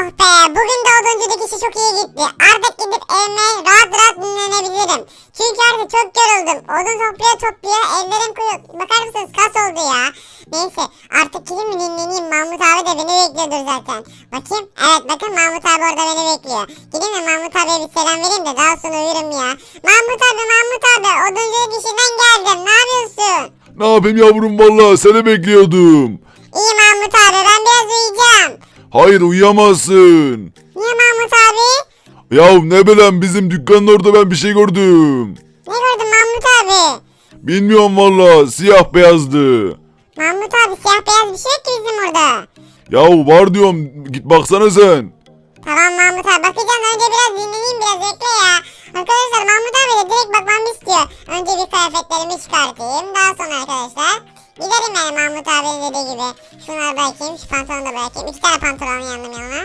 Oh be bugün de işi çok iyi gitti. Artık gidip evime rahat rahat dinlenebilirim. Çünkü artık çok yoruldum. Odun topluyor topluyor ellerim kuruyor. Bakar mısınız kas oldu ya. Neyse artık gidin mi dinleneyim. Mahmut abi de beni bekliyordur zaten. Bakayım. Evet bakın Mahmut abi orada beni bekliyor. Gidin de Mahmut abiye bir selam vereyim de daha sonra uyurum ya. Mahmut abi Mahmut abi odunculuk işinden geldim. Ne yapıyorsun? Ne yapayım yavrum valla seni bekliyordum. İyi Mahmut abi ben biraz uyuyacağım. Hayır uyuyamazsın. Niye Mahmut abi? Ya ne bileyim bizim dükkanın orada ben bir şey gördüm. Ne gördün Mahmut abi? Bilmiyorum valla siyah beyazdı. Mahmut abi siyah beyaz bir şey yok ki bizim orada. Ya var diyorum git baksana sen. Tamam Mahmut abi bakacağım önce biraz dinleneyim biraz bekle ya. Arkadaşlar Mahmut abi de direkt bakmamı istiyor. Önce bir kıyafetlerimi çıkartayım. Daha sonra arkadaşlar giderim yani Mahmut abinin dediği gibi. Şunları bırakayım şu pantolonu da bırakayım. İki tane pantolon yandım yanına.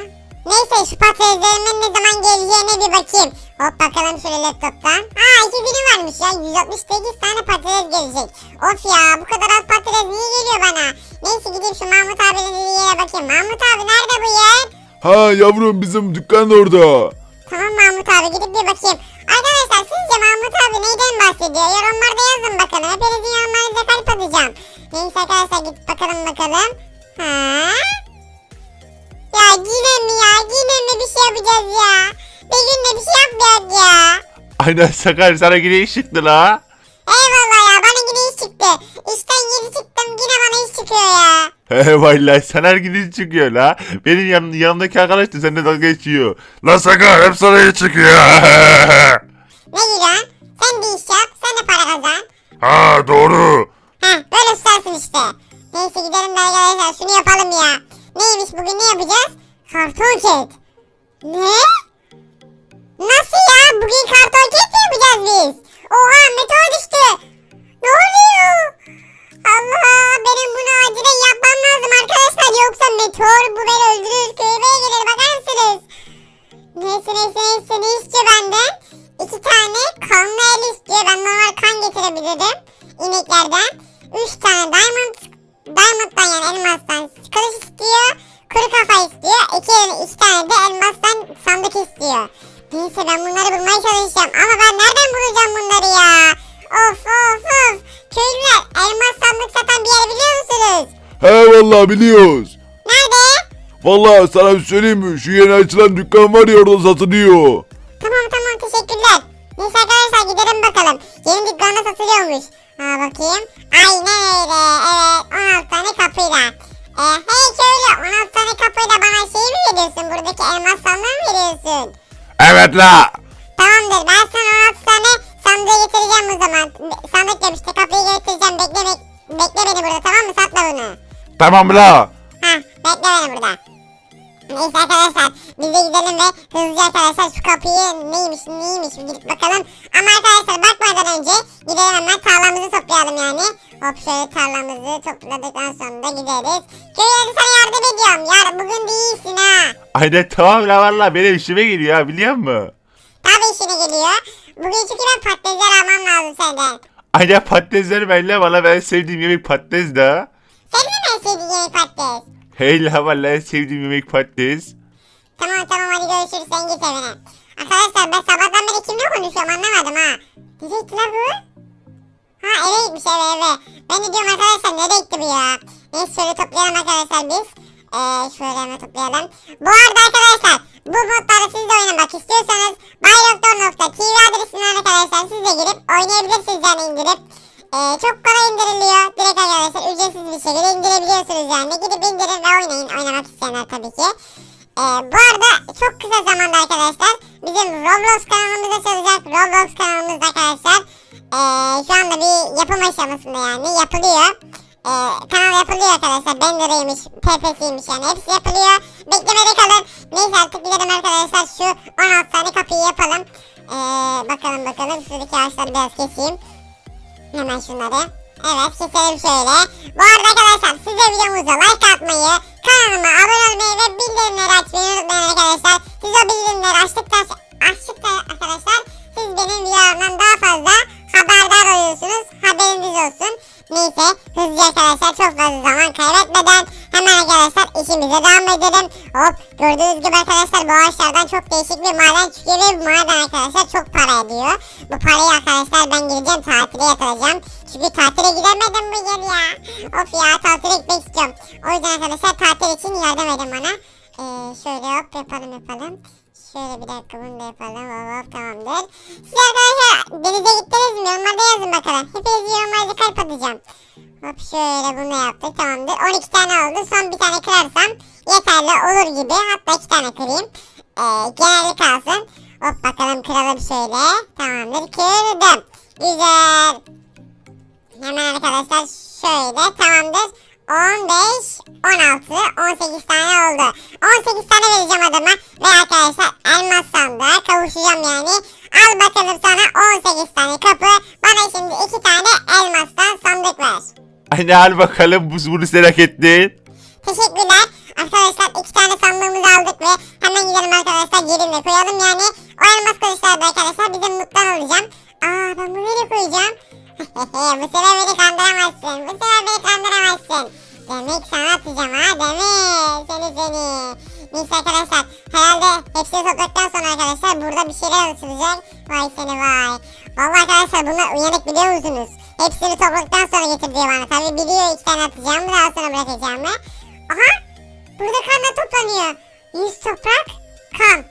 Neyse şu patateslerimin ne zaman geleceğine bir bakayım. Hop bakalım şöyle laptoptan. Aa iki günü varmış ya. 168 tane patates gelecek. Of ya bu kadar az patates niye geliyor bana? Neyse gideyim şu Mahmut abinin dediği yere bakayım. Mahmut abi nerede bu yer? Ha yavrum bizim dükkan orada. Tamam Mahmut abi gidip bir bakayım. Arkadaşlar sizce Mahmut abi neyden bahsediyor? Yorumlarda yazın bakalım. Hepinizin yorumlarınıza kalp atacağım. Neyse arkadaşlar gidip bakalım bakalım. Ha? Ya yine mi ya? Yine mi bir şey yapacağız ya? Bir günde bir şey yapmayacak ya. Aynen Sakar sana yine iş çıktı la. He vallahi sana her gün iş çıkıyor la. Benim yan, yanımdaki arkadaş da seninle dalga geçiyor. La Sakar hep sana iş çıkıyor. Ne gülüyorsun? Sen de iş yap sen de para kazan. ha doğru. Heh böyle tutarsın işte. Neyse gidelim de arkadaşlar şunu yapalım ya. Neymiş bugün ne yapacağız? Karton ket. Ne? Nasıl ya? Bugün karton ket mi yapacağız biz? Oha meteor düştü. Ne oluyor? Allah benim bunu acilen yapmam lazım arkadaşlar. Yoksa meteor bu beni öldürür. Köyüme gelir bakar mısınız? Neyse neyse neyse ne istiyor benden? İki tane kanlı el istiyor. Ben normal kan getirebilirim. ineklerden. Üç tane diamond diamond'dan yani elmastan kılıç istiyor. Kuru kafa istiyor. İki, iki tane de elmastan sandık istiyor. Neyse ben bunları bulmaya çalışacağım. Ama ben nereden bulacağım bunları ya? Of of of. Köylüler elmas sandık satan bir yer biliyor musunuz? He valla biliyoruz. Nerede? Valla sana bir söyleyeyim mi? Şu yeni açılan dükkan var ya orada satılıyor. Tamam tamam teşekkürler. Neyse arkadaşlar gidelim bakalım. Yeni dükkanda satılıyormuş. Ha bakayım. Aynen öyle. Evet 16 tane kapıyla. Ee, hey köylü 16 tane kapıyla bana şey mi veriyorsun? Buradaki elmas sandığı mı veriyorsun? Evet la. Tamamdır ben sana 16 tane sandığı getireceğim o zaman. Sandık işte kapıyı getireceğim. Bekle, bek bekle beni burada tamam mı? Satma bunu. Tamam la. Ha bekle beni burada. Neyse arkadaşlar biz de gidelim ve hızlıca arkadaşlar şu kapıyı neymiş neymiş bir gidip bakalım. Ama arkadaşlar bakmadan önce gidelim hemen tarlamızı toplayalım yani. Hop şöyle tarlamızı topladıktan sonra da gideriz. Köy hadi sana yardım ediyorum. Yar bugün de iyisin ha. Aynen tamam la valla benim işime geliyor ha biliyor musun? Tabii işine geliyor. Bugün çünkü ben patatesler almam lazım senden. Aynen patatesleri ben la valla ben sevdiğim yemek patates da. Senin mi en sevdiğin yemek patates? Hey la valla en sevdiğim yemek patates. Tamam tamam hadi görüşürüz sen git evine. Arkadaşlar ben sabahtan beri kimle konuşuyorum anlamadım ha. Nereye gitti lan bu? Ha eve gitmiş eve eve. Ben de diyorum arkadaşlar nereye gitti bu ya? Neyse şöyle toplayalım arkadaşlar biz. Ee, şöyle hemen toplayalım. Bu arada arkadaşlar bu modları siz de oynamak istiyorsanız baydoktor.tv adresinden arkadaşlar siz de girip oynayabilirsiniz yani indirip. Ee, çok kolay indiriliyor. Direkt arkadaşlar ücretsiz bir şekilde indirebiliyorsunuz yani. Gidip indirin ve oynayın oynamak isteyenler tabii ki. Ee, bu arada çok kısa zamanda arkadaşlar bizim Roblox kanalımız açılacak. Roblox kanalımızda arkadaşlar ee, şu anda bir yapım aşamasında yani yapılıyor. Ee, kanal yapılıyor arkadaşlar. Bender'ıymış, PPS'iymiş yani hepsi yapılıyor. Beklemede kalın. Neyse artık gidelim arkadaşlar şu 16 tane kapıyı yapalım. Ee, bakalım bakalım şuradaki ağaçları biraz keseyim. Hemen şunları. Evet keselim şöyle. Bu arada arkadaşlar siz de videomuza like atmayı, kanalıma abone olmayı ve bildirimleri açmayı unutmayın arkadaşlar. Siz o bildirimleri açtıktan, açtıkça arkadaşlar siz benim videolarımdan daha fazla haberdar oluyorsunuz. Haberiniz olsun. Neyse hızlıca arkadaşlar çok fazla zaman kaybetmeden hemen arkadaşlar işimize devam edelim. Hop gördüğünüz gibi arkadaşlar bu ağaçlardan çok değişik bir maden çıkıyor ve bu maden arkadaşlar çok para ediyor. Bu parayı arkadaşlar ben gideceğim tatile yatıracağım. Çünkü tatile gidemedim bu yıl ya. Of ya tatile gitmek istiyorum. O yüzden arkadaşlar tatil için yardım edin bana. Ee, şöyle hop yapalım yapalım. Şöyle bir dakika bunu da yapalım. Hop tamamdır. Siz arkadaşlar denize gittiniz mi? Yorumlarda yazın bakalım. Hepinizi yorumlarda kalp atacağım. Hop şöyle bunu yaptık tamamdır. 12 tane oldu. Son bir tane kırarsam yeterli olur gibi. Hatta iki tane kırayım. Ee, genelde kalsın. Hop bakalım kıralım şöyle. Tamamdır kırdım. Güzel. Hemen arkadaşlar şöyle tamamdır. 15, 16, 18 tane oldu. 18 tane vereceğim adama. Ve arkadaşlar elmas sandığa kavuşacağım yani. Al bakalım sana 18 tane kapı. Bana şimdi 2 tane elmastan sandık ver. Anne al bakalım bu bunu sen hak ettin. Teşekkürler. Arkadaşlar iki tane sandığımızı aldık ve hemen gidelim arkadaşlar yerine koyalım yani. O elmas kılıçları da arkadaşlar bizim mutlan alacağım. Aa ben bunu nereye koyacağım? Bu sefer beni kandıramazsın. Bu sefer beni kandıramazsın. Demek sana atacağım ha demek. Seni seni. Neyse arkadaşlar herhalde hepsini topladıktan sonra arkadaşlar burada bir şeyler açılacak. Vay seni vay. Vallahi arkadaşlar bunlar uyanık biliyor musunuz? Hepsini topladıktan sonra getirdi bana. Tabi biliyor iki tane atacağımı daha sonra bırakacağımı. Aha burada kanlar toplanıyor. Yüz toprak kan.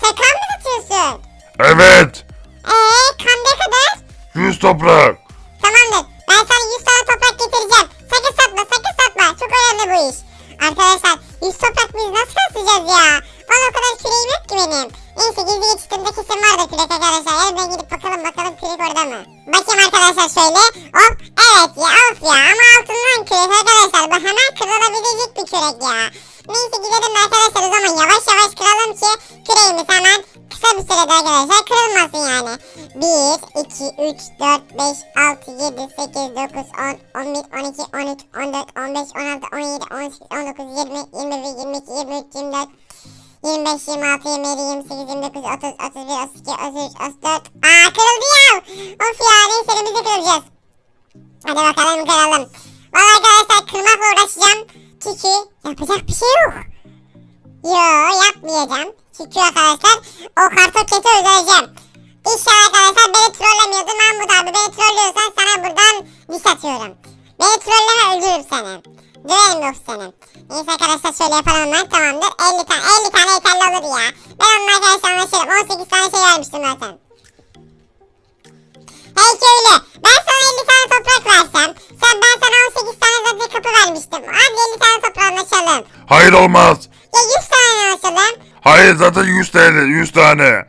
Sen kan mı satıyorsun? Evet. Eee kan ne kadar? Yüz toprak. Tamamdır. Ben sana 100 tane toprak getireceğim. Sakın satma, sakın satma. Çok önemli bu iş. Arkadaşlar 100 toprak biz nasıl satacağız ya? Bana o kadar küreğim yok ki benim. Neyse gizli geçtiğimde kesin vardı kürek arkadaşlar. Hemen gidip bakalım bakalım kürek orada mı? Bakayım arkadaşlar şöyle. Hop evet ya of ya ama altından kürek arkadaşlar. Bu hemen kırılabilecek bir kürek ya. Neyse gidelim arkadaşlar o zaman yavaş yavaş kıralım ki küreğimiz hemen kısa bir sürede arkadaşlar kırılmasın yani. 1, 2, 3, 4, 5, 6, 7, 8, 9, 10, 11, 12, 13, 14, 15, 16, 17, 18, 19, 20, 21, 22, 23, 24, 25, 26, 27, 28, 29, 30, 31, 32, 33, 34. Aa kırıldı ya. Of ya neyse elimizi kıracağız. Hadi bakalım kıralım. Valla arkadaşlar kırmakla uğraşacağım. Çünkü yapacak bir şey yok. Yo yapmayacağım. Çünkü arkadaşlar o kartoketi öldüreceğim. İnşallah arkadaşlar beni trollemiyordun Mahmut abi. Beni trollüyorsan sana buradan diş atıyorum. Beni trolleme öldürürüm seni. Döverim yok seni. Neyse arkadaşlar şöyle yapalım hemen tamamdır. 50 tane 50 tane yeterli olur ya. Ben onunla arkadaşlar anlaşırım. 18 tane şey vermiştim zaten. Hey köylü ben Hayır olmaz. Ya 100 tane anlaşalım. Hayır zaten 100 tane 100 tane. Ya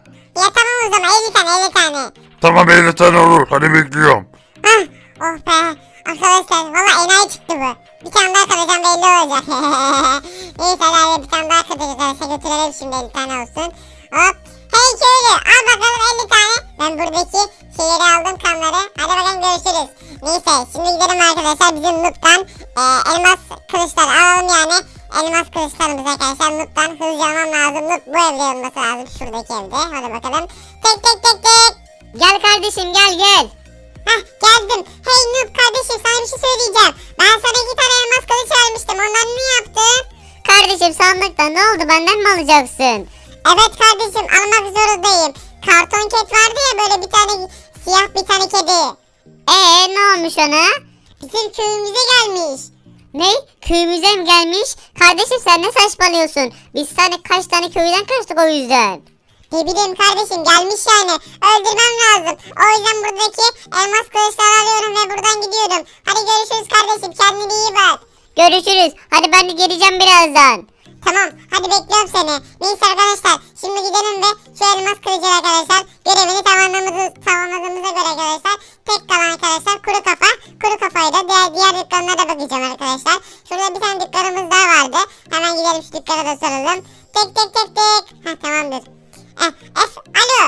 tamam o zaman 50 tane 50 tane. Tamam 50 tane olur. Hadi bekliyorum. Ah, oh be. Arkadaşlar valla enayi çıktı bu. Bir tane daha kıracağım belli olacak. Neyse hadi bir tane daha kıracağız arkadaşlar götürelim şimdi 50 tane olsun. Hop. Hey köylü al bakalım 50 tane. Ben buradaki şeyleri aldım kanları. Hadi bakalım görüşürüz. Neyse şimdi gidelim arkadaşlar bizim Nut'tan e, elmas kılıçlar alalım yani. Elmas kılıçlarımız arkadaşlar Nut'tan hızlı almam lazım. Nut bu evde olması lazım şuradaki evde. Hadi bakalım. Tek tek tek tek. Gel kardeşim gel gel. Hah geldim. Hey Noob kardeşim sana bir şey söyleyeceğim. Ben sana iki tane elmas kılıç vermiştim. Onları ne yaptın? Kardeşim sandıkta ne oldu benden mi alacaksın? Evet kardeşim almak zorundayım. Karton ket vardı ya böyle bir tane siyah bir tane kedi. Ee ne olmuş ona? Bizim köyümüze gelmiş. Ne? Köyümüze mi gelmiş? Kardeşim sen ne saçmalıyorsun? Biz sana kaç tane köyden kaçtık o yüzden. Ne bileyim kardeşim gelmiş yani. Öldürmem lazım. O yüzden buradaki elmas kılıçları alıyorum ve buradan gidiyorum. Hadi görüşürüz kardeşim. Kendine iyi bak. Görüşürüz. Hadi ben de geleceğim birazdan. Tamam hadi bekliyorum seni. Neyse arkadaşlar şimdi gidelim ve şu elmas kılıcı arkadaşlar görevini tamamladığımızı, tamamladığımıza göre arkadaşlar tek kalan arkadaşlar kuru kafa. Kuru kafayı da diğer, diğer dükkanlara da bakacağım arkadaşlar. Şurada bir tane dükkanımız daha vardı. Hemen gidelim şu dükkana da soralım. Tek tek tek tek. Ha tamamdır. Eh, F, alo.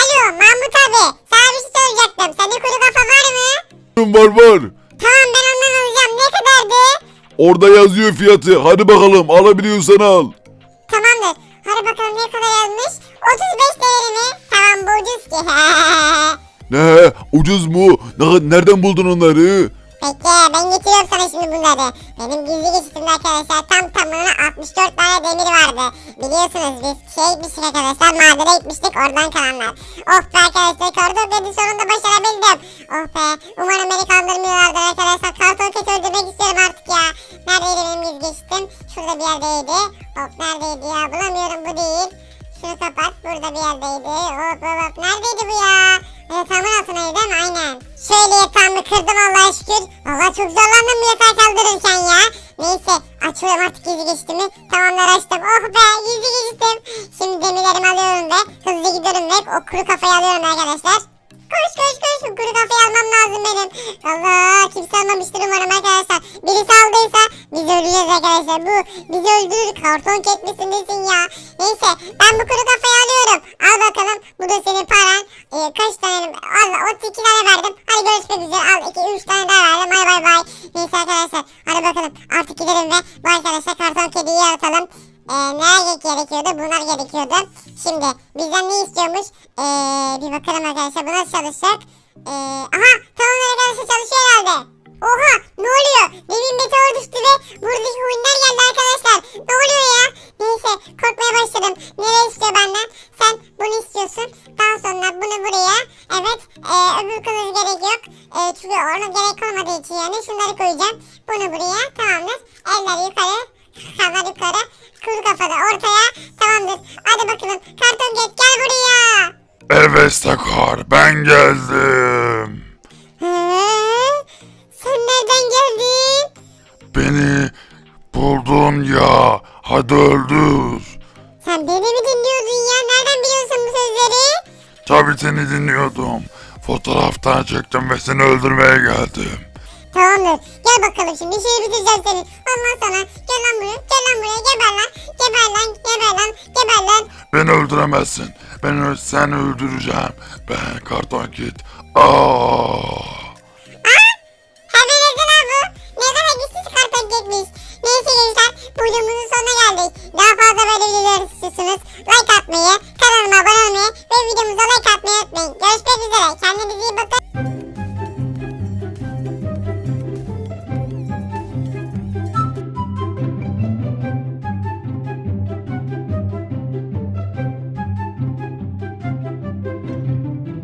Alo Mahmut abi sana bir şey soracaktım. Sende kuru kafa var mı? Var var. Tamam ben ondan alacağım. Ne kadardı? Orada yazıyor fiyatı. Hadi bakalım alabiliyorsan al. Tamamdır. Hadi bakalım ne kadar yazmış? 35 değeri mi? Tamam bu ucuz ki. Ne? Ucuz mu? Ne- Nereden buldun onları? Bekle ben getiriyorum sana şimdi bunları. Benim gizli geçitimde arkadaşlar tam tamına 64 tane demir vardı. Biliyorsunuz biz şey arkadaşlar madene gitmiştik oradan kalanlar. Oh be arkadaşlar karton kedi sonunda başarabildim. Oh be umarım beni kandırmıyorlardır arkadaşlar. Karton kedi öldürmek istiyorum artık ya. Neredeydi benim gizli geçitim? Şurada bir yerdeydi. Hop neredeydi ya bulamıyorum bu değil. Şunu kapat burada bir yerdeydi. Hop hop hop neredeydi bu ya? Yatağımın altındaydı değil mi? Aynen. Şöyle yatağımı kırdım Allah'a şükür. Allah çok zorlandım bu yatağı kaldırırken ya. Neyse açıyorum artık gizli geçtiğimi. Tamamlar açtım. Oh be gizli geçtim. Şimdi demirlerimi alıyorum ve hızlı gidiyorum ve o kuru kafayı alıyorum arkadaşlar. Koş koş koş kuru kafayı almam lazım benim. Allah kimse almamıştır umarım arkadaşlar. Birisi aldıysa biz öleceğiz arkadaşlar. Bu bizi öldürür. Karton ketmesin desin ya. Neyse ben bu kuru kafayı alıyorum. Al bakalım bu da senin paran. Ee, kaç tane? Allah 32 tane verdim. Hadi görüşmek üzere. Al 2 3 tane daha verdim. Bay bay bay. Neyse arkadaşlar hadi bakalım artık gidelim ve bu arkadaşlar karton kediyi yaratalım. Ee, neler gerekiyordu? Bunlar gerekiyordu. Şimdi bizden ne istiyormuş? Ee, bir bakalım arkadaşlar bu çalışacak? Ee, aha tamam arkadaşlar çalışıyor herhalde. Oha ne oluyor? Demin meteor düştü ve buradaki oyunlar geldi arkadaşlar. Ne oluyor ya? Neyse korkmaya başladım. Nereye istiyor benden? Sen bunu istiyorsun. Daha sonra bunu buraya. Evet ee, öbür kılıcı gerek yok. Ee, çünkü ona gerek olmadığı için yani şunları koyacağım. Bunu buraya tamamdır. Eller yukarı. Kafalar yukarı. Kuru kafada ortaya. Tamamdır. Hadi bakalım. Karton get gel buraya. Evet Sakar ben geldim. Hı? Sen nereden geldin? Beni buldun ya. Hadi öldür. Sen beni mi dinliyordun ya? Nereden biliyorsun bu sözleri? Tabii seni dinliyordum. Fotoğraftan çektim ve seni öldürmeye geldim. Tamamdır. Gel bakalım şimdi şeyi bitireceğim seni. Ondan sonra gel lan buraya. Gel lan buraya. Geber lan. Geber lan. Geber lan. Geber lan. Beni öldüremezsin. Ben ö- seni öldüreceğim. Ben karton kit. Aa! Hemen öldün ha bu. Neden hangisi karton gitmiş? Neyse gençler. Videomuzun sonuna geldik. Daha fazla böyle videolar istiyorsunuz. Like atmayı, kanalıma abone olmayı ve videomuza like atmayı unutmayın. Görüşmek üzere. Kendinize iyi bakın.